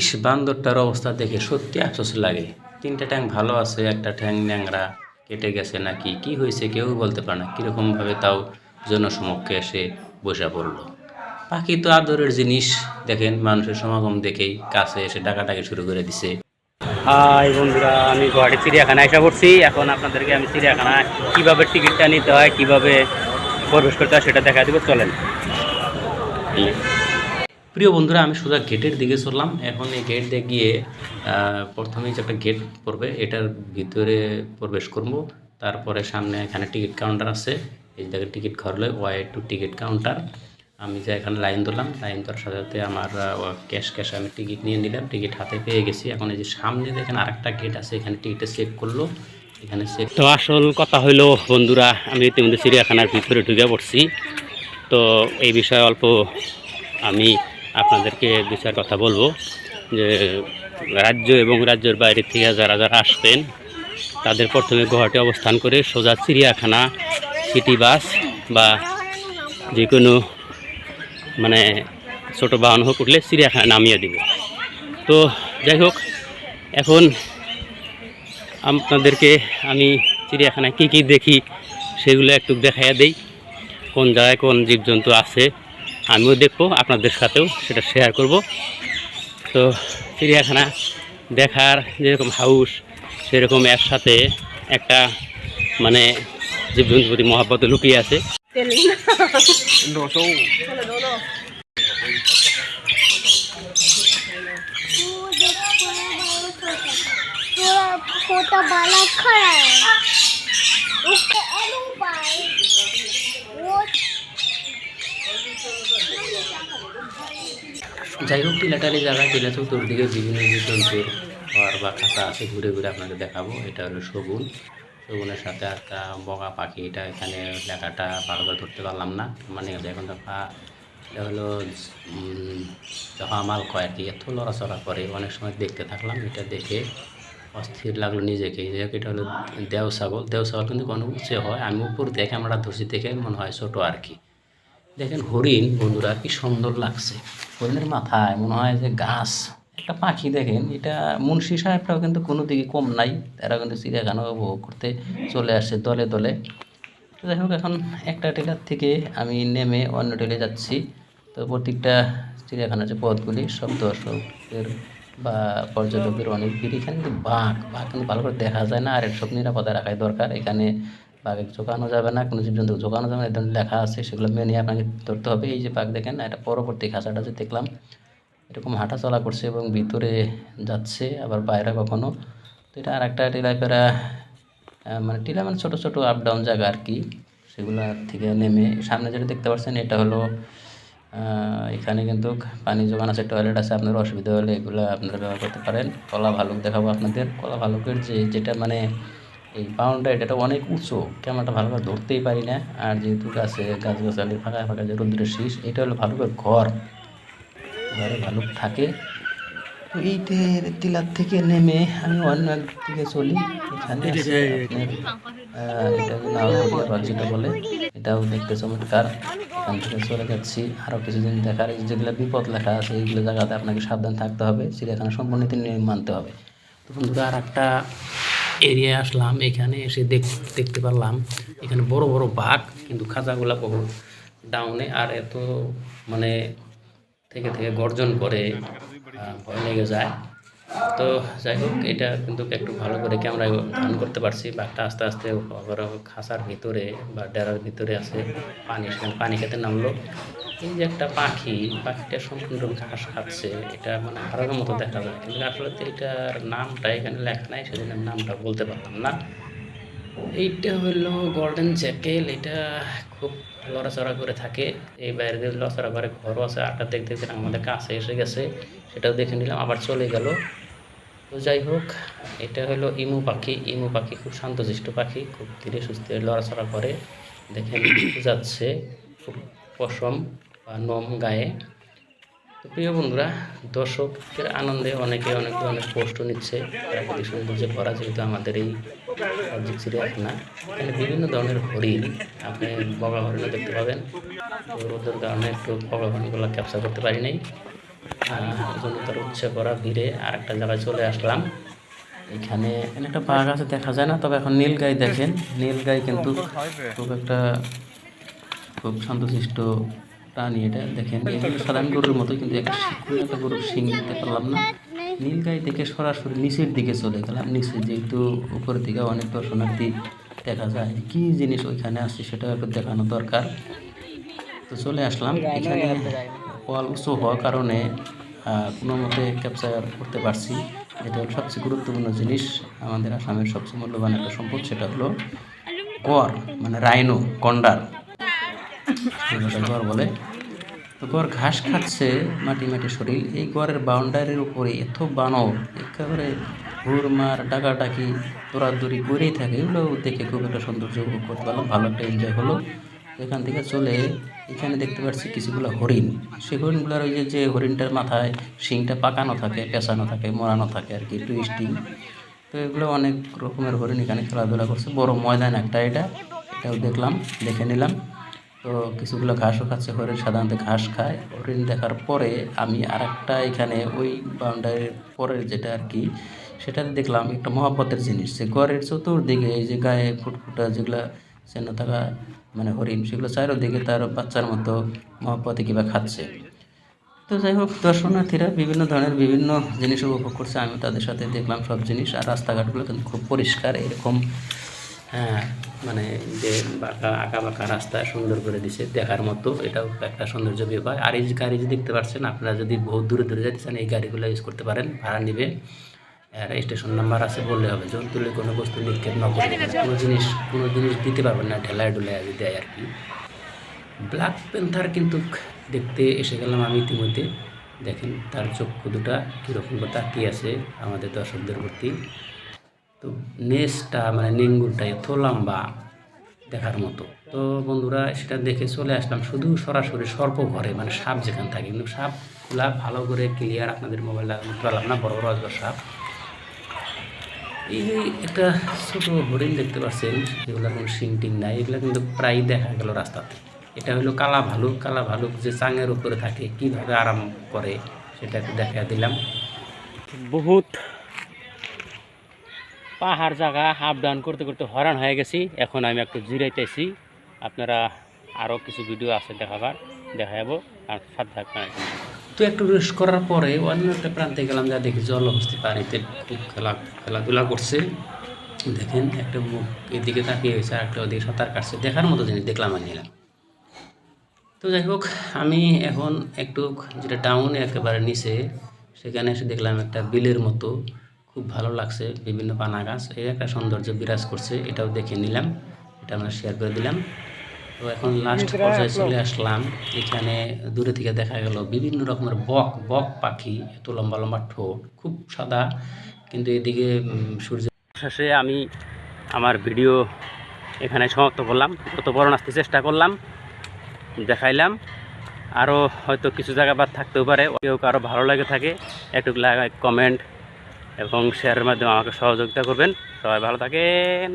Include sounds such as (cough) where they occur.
ইস, বান্দরটার অবস্থা দেখে সত্যি আফসোস লাগে। তিনটা ট্যাং ভালো আছে, একটা ট্যাং ন্যাংরা কেটে গেছে নাকি? কি হয়েছে কেউ বলতে পারে না। কীরকমভাবে তাও জনসমক্ষে এসে বসে পড়ল। পাখি তো আদরের জিনিস। দেখেন, মানুষের সমাগম দেখেই কাছে এসে ডাকাডাকি শুরু করে দিছে। হাই বন্ধুরা, আমি গুয়াহাটি চিড়িয়াখানায় এসে পড়ছি। এখন আপনাদেরকে আমি চিড়িয়াখানায় কীভাবে টিকিটটা নিতে হয়, কীভাবে প্রবেশ করতে হয় সেটা দেখা দেবো। চলেন। প্রিয় বন্ধুরা আমি সোজা গেটের দিকে চললাম এখন এই গেট দিয়ে গিয়ে আহ, প্রথমেই যে একটা গেট পড়বে এটার ভিতরে প্রবেশ করব। তারপরে সামনে এখানে টিকিট কাউন্টার আছে। এই জায়গায় টিকিট ঘরলে ওয়াই টু টিকিট কাউন্টার। আমি যে এখানে লাইন ধরলাম লাইন ধরার সাথে সাথে আমার ক্যাশ ক্যাশ আমি টিকিট নিয়ে নিলাম। টিকিট হাতে পেয়ে গেছি। এখন এই যে সামনে দেখেন আরেকটা গেট আছে এখানে টিকিটটা চেক করল। এখানে চেক তো আসল কথা হইল বন্ধুরা আমি ইতিমধ্যে চিড়িয়াখানার ভিতরে ঢুকে পড়ছি। তো এই বিষয়ে অল্প আমি আপনাদেরকে দু কথা বলব যে রাজ্য এবং রাজ্যের বাইরে থেকে যারা যারা আসবেন তাদের প্রথমে গুয়াহাটি অবস্থান করে সোজা চিড়িয়াখানা, সিটি বাস বা যে কোনো মানে ছোটো বাহন হোক উঠলে চিড়িয়াখানা নামিয়ে দিব। তো যাই হোক, এখন আপনাদেরকে আমি চিড়িয়াখানায় কী কী দেখি সেগুলো একটু দেখাইয়া দেই। কোন জায়গায় কোন জীবজন্তু আছে আমিও দেখব আপনাদের সাথেও সেটা শেয়ার করব তো চিড়িয়াখানা দেখার যেরকম হাউস সেরকম এর সাথে একটা মানে জীবজন্তুর প্রতি মহাব্বত লুকিয়ে আছে छोटा যাই হোক টিলাটালি জায়গা টিলা চতুর্দিকে বিভিন্ন জীবজন্তুর ঘর বা খাতা আছে ঘুরে ঘুরে আপনাকে দেখাবো। এটা হলো শগুন। শগুনের সাথে একটা বগা পাখি এটা এখানে লেখাটা ভালো করে ধরতে পারলাম না। মানে এখন দেখা এটা হলো উম, জহামাল কয় আর কি এত লড়াচড়া করে অনেক সময় দেখতে থাকলাম এটা দেখে অস্থির লাগল নিজেকে। যে এটা হলো দেও ছাগল দেও ছাগল কিন্তু কোনো উঁচে হয়। আমি উপর দেখে আমরা ধরছি দেখে মনে হয় ছোটো আর কি। দেখেন হরিণ, বন্ধুরা, কি সুন্দর লাগছে। হরিণের মাথায় মনে হয় যে গাছ। একটা পাখি দেখেন, এটা মুন্সি সাহেবটাও কিন্তু কোনো দিকে কম নাই। তারা কিন্তু চিড়িয়াখানা উপভোগ করতে চলে আসছে দলে দলে। যাই হোক, এখন একটা টেলার থেকে আমি নেমে অন্য টেলে যাচ্ছি। তো প্রত্যেকটা চিড়িয়াখানার যে পথগুলি, সব দর্শকের বা পর্যটকদের অনেক ভিড়। এখানে কিন্তু বাঘ বাঘ কিন্তু ভালো করে দেখা যায় না। আর সব নিরাপদে রাখাই দরকার। এখানে বাঘে ঝোঁকানো যাবে না, কোনো জীবজন্তু ঝোঁকানো যাবে না এই ধরনের লেখা আছে, সেগুলো মেনে আপনাকে ধরতে হবে। এই যে বাঘ দেখেন, এটা পরবর্তী খাঁচাটা যে দেখলাম, এরকম হাঁটা চলা করছে এবং ভিতরে যাচ্ছে, আবার বাইরে কখনো। তো এটা আর একটা টিলাপেরা মানে টিলা মানে ছোটো ছোটো আপ ডাউন জায়গা আর কি, সেগুলো থেকে নেমে। সামনে যেটা দেখতে পাচ্ছেন, এটা হলো এখানে কিন্তু পানি যোগান আছে, টয়লেট আছে, আপনার অসুবিধা হলে এগুলো আপনারা ব্যবহার করতে পারেন। কলা ভালুক দেখাবো আপনাদের। কলা ভালুকের যে, যেটা মানে এই বাউন্ডারি এটা অনেক উঁচু। ক্যামেরাটা ভালো করে ধরতেই পারি না। আর যেহেতু গাছে গাছ গাছালি ফাঁকা ফাঁকা যে রৌদ্রের শীষ এটা হলো ভালুকের ঘর। ঘরে ভালুক থাকে। তো এই তে- টিলার থেকে নেমে আমি অন্য দিকে চলি। এখানে এটা যেটা বলে এটাও দেখতে চমৎকার। এখান থেকে চলে যাচ্ছি। আরও কিছুদিন দেখার এই যেগুলো বিপদ লেখা আছে এইগুলো জায়গাতে আপনাকে সাবধান থাকতে হবে। চিড়িয়াখানা সম্পূর্ণ নীতি নিয়ম মানতে হবে। তো বন্ধুরা আর একটা এরিয়ায় আসলাম, এখানে এসে দেখ, দেখতে পারলাম। এখানে বড় বড় বাঘ, কিন্তু খাঁচাগুলা বহু ডাউনে আর এত মানে থেকে থেকে গর্জন করে ভয় লেগে যায়। তো যাই হোক, এটা কিন্তু একটু ভালো করে ক্যামেরায় ধারণ করতে পারছি বাঘটা আস্তে আস্তে খাঁচার ভিতরে বা ডেরার ভিতরে আছে, পানি, সেখানে পানি খেতে নামলো। এই যে একটা পাখি, পাখিটা সম্পূর্ণ ঘাস খাচ্ছে, এটা মানে হারানোর মতো দেখা যায়। কিন্তু আসলে এটার নামটা এখানে লেখা নাই, সেজন্য নামটা বলতে পারলাম না। এইটা হলো গোল্ডেন জ্যাকেল এটা খুব লড়াচড়া করে থাকে। এই বাইরে দিয়ে লড়াচড়া করে ঘরও আছে আটটা দেখতে আমাদের কাছে এসে গেছে, সেটাও দেখে নিলাম, আবার চলে গেল। তো যাই হোক, এটা হলো ইমু পাখি। ইমু পাখি খুব শান্তশিষ্ট পাখি, খুব ধীরে সুস্থে লড়াচড়া করে। দেখেন, (coughs) যাচ্ছে খুব পশম বা নম গায়ে। তো প্রিয় বন্ধুরা দর্শকের আনন্দে অনেকে অনেক অনেক পোস্ট নিচ্ছে। প্রাকৃতিক সৌন্দর্যে ভরা যেহেতু আমাদের এই রাজ্যিক চিড়িয়াখানা এখানে বিভিন্ন ধরনের হরিণ আপনি বগা হরিণও দেখতে পাবেন। তো ওদের কারণে একটু বগা হরিণগুলো ক্যাপচার করতে পারি নাই। জনতার উচ্ছে করা ভিড়ে আর একটা জায়গায় চলে আসলাম। এখানে একটা বাঘ আছে, দেখা যায় না, তবে এখন নীলগাই দেখেন। নীলগাই কিন্তু খুব একটা খুব শান্তশিষ্ট প্রাণী এটা। দেখেন সাধারণ গরুর মতো কিন্তু একটা একটা গরুর শিং দিতে পারলাম না। নীলগাই থেকে সরাসরি নিচের দিকে চলে গেলাম। নিচে যেহেতু উপরের দিকে অনেক দর্শনার্থী দেখা যায় কি জিনিস ওইখানে আছে সেটা একটু দেখানো দরকার। তো চলে আসলাম। এখানে ওয়াল উঁচু হওয়ার কারণে কোনো মতে ক্যাপচার করতে পারছি। এটা হলো সবচেয়ে গুরুত্বপূর্ণ জিনিস, আমাদের আসামের সবচেয়ে মূল্যবান একটা সম্পদ, সেটা হলো গড় মানে রাইনো এটাকে গড় বলে। তো গড় ঘাস খাচ্ছে মাটি মাটি শরীর, এই গড়ের বাউন্ডারির উপরে এত বানর, একেবারে হুড়মার, ডাকাডাকি, দৌড়াদৌড়ি করেই থাকে। এগুলো দেখে খুব একটা সৌন্দর্য উপভোগ করতে পারলাম, ভালো একটা এনজয় হলো। এখান থেকে চলে এখানে দেখতে পাচ্ছি কিছুগুলো হরিণ। সেই হরিণগুলোর ওই যে হরিণটার মাথায় শিংটা পাকানো থাকে, পেঁচানো থাকে মোড়ানো থাকে আর কি টুইস্টিং তো এগুলো অনেক রকমের হরিণ এখানে খেলাধুলা করছে। বড় ময়দান একটা এটা, এটাও দেখলাম, দেখে নিলাম। তো কিছুগুলো ঘাসও খাচ্ছে, হরিণ সাধারণত ঘাস খায়। হরিণ দেখার পরে আমি আর একটা এখানে ওই বাউন্ডারির পরের যেটা আর কি সেটাতে দেখলাম একটা মহাপতের জিনিস। যে ঘরের চতুর্দিকে এই যে গায়ে ফুটফুটা যেগুলো চেন থাকা মানে হরিণ, সেগুলো চারিদিকে তার বাচ্চার মতো মহাপতে কিবা খাচ্ছে। তো যাই হোক, দর্শনার্থীরা বিভিন্ন ধরনের বিভিন্ন জিনিস উপভোগ করছে আমি তাদের সাথে দেখলাম সব জিনিস। আর রাস্তাঘাটগুলো কিন্তু খুব পরিষ্কার, এরকম হ্যাঁ মানে যে বাঁকা, আঁকা বাঁকা রাস্তা সুন্দর করে দিছে দেখার মতো, এটাও একটা সৌন্দর্য ব্যাপার আর এই গাড়ি যে দেখতে পাচ্ছেন আপনারা যদি বহুত দূরে দূরে যেতে চান, এই গাড়িগুলো ইউজ করতে পারেন, ভাড়া নিবে। স্টেশন নাম্বার আছে বললে হবে। যখন তুলে কোনো বস্তু নিক্ষেপ না করলে কোনো জিনিস কোনো জিনিস দিতে পারবেন না, ঢেলায় যদি দেয় আর কি। ব্ল্যাক প্যান্থার কিন্তু দেখতে এসে গেলাম আমি ইতিমধ্যে। দেখেন তার চক্ষু দুটা কীরকম করে তাকিয়ে আছে আমাদের দর্শকদের প্রতি। তো নেসটা মানে নেঙ্গুরটা এত লম্বা দেখার মতো। তো বন্ধুরা, সেটা দেখে চলে আসলাম শুধু সরাসরি সর্প ঘরে মানে সাপ যেখানে থাকে। কিন্তু সাপগুলা ভালো করে ক্লিয়ার আপনাদের মোবাইল লাগাতে পারলাম না, বড় বড় সাপ। এই একটা ছোট হরিণ দেখতে পাচ্ছেন, যেগুলো কোনো শিংটিং নাই, এগুলো কিন্তু প্রায় দেখা গেল রাস্তাতে। এটা হলো কালা ভালুক কালা ভালুক যে চাঙের উপরে থাকে, কীভাবে আরাম করে সেটা দেখা দিলাম। বহুত পাহাড় জায়গা আপ ডাউন করতে করতে হরান হয়ে গেছি। এখন আমি একটু জিরাইতেছি। আপনারা আরও কিছু ভিডিও আছে দেখাবার দেখা যাব আর সাথে থাকবেন। একটু রেস্ট করার পরে অন্য একটা প্রান্তে গেলাম, যা দেখি জল জলহস্তি পানিতে খুব খেলা, খেলাধুলা করছে। দেখেন একটা মুখ এদিকে তাকিয়ে হয়েছে আর একটা ওদিকে সাঁতার কাটছে। দেখার মতো জিনিস দেখলাম আর নিলাম। তো যাই হোক, আমি এখন একটু যেটা টাউনে একেবারে নিচে, সেখানে এসে দেখলাম একটা বিলের মতো, খুব ভালো লাগছে, বিভিন্ন পানা গাছ এই একটা সৌন্দর্য বিরাজ করছে, এটাও দেখে নিলাম, এটা আমরা শেয়ার করে দিলাম। তো এখন লাস্ট পর্যায়ে চলে আসলাম। এখানে দূরে থেকে দেখা গেল বিভিন্ন রকমের বক বক পাখি এত লম্বা লম্বা ঠোঁট খুব সাদা। কিন্তু এদিকে সূর্য শেষে আমি আমার ভিডিও এখানে সমাপ্ত করলাম। যত বড় আসতে চেষ্টা করলাম দেখাইলাম। আরও হয়তো কিছু জায়গা বাদ থাকতেও পারে। কেউ কারও ভালো লাগে থাকে একটু কমেন্ট এবং শেয়ারের মাধ্যমে আমাকে সহযোগিতা করবেন। সবাই ভালো থাকেন।